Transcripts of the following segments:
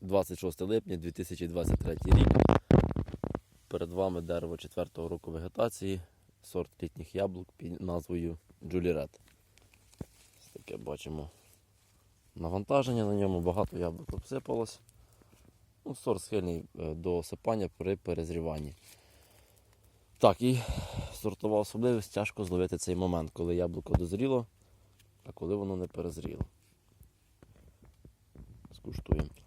26 липня 2023 рік. Перед вами дерево 4-го року вегетації, сорт літніх яблук під назвою Red. Ось таке бачимо навантаження на ньому, багато яблук обсипалось. Ну, сорт схильний е, до осипання при перезріванні. Так, і сортова особливість тяжко зловити цей момент, коли яблуко дозріло, а коли воно не перезріло. Скуштуємо.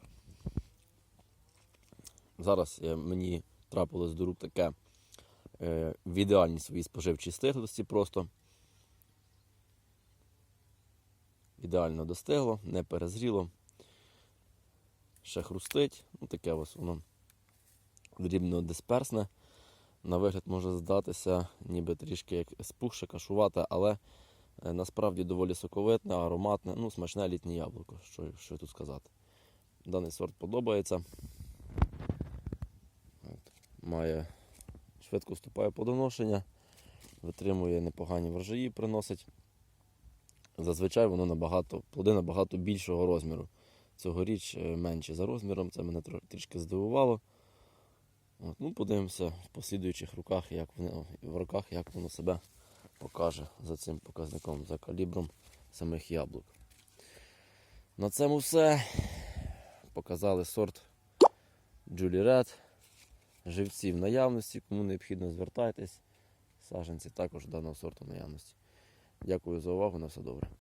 Зараз е, мені трапилось до рук таке е, в ідеальній своїй споживчій стиглості просто. Ідеально достигло, не перезріло. Ще хрустить. Ну, таке ось воно дрібно дисперсне. На вигляд може здатися, ніби трішки як спухше, кашувате, але е, насправді доволі соковитне, ароматне, ну, смачне літнє яблуко, що, що тут сказати. Даний сорт подобається. Має швидко вступає плодоношення, витримує непогані врожаї, приносить. Зазвичай воно набагато, плоди набагато більшого розміру. Цьогоріч е, менші за розміром, це мене трішки здивувало. От, ну, подивимося в послідуючих роках, як воно, в роках, як воно себе покаже за цим показником, за калібром самих яблук. На цьому все. Показали сорт Julie Red. Живці в наявності, кому необхідно звертайтесь. Саженці також даного сорту наявності. Дякую за увагу, на все добре.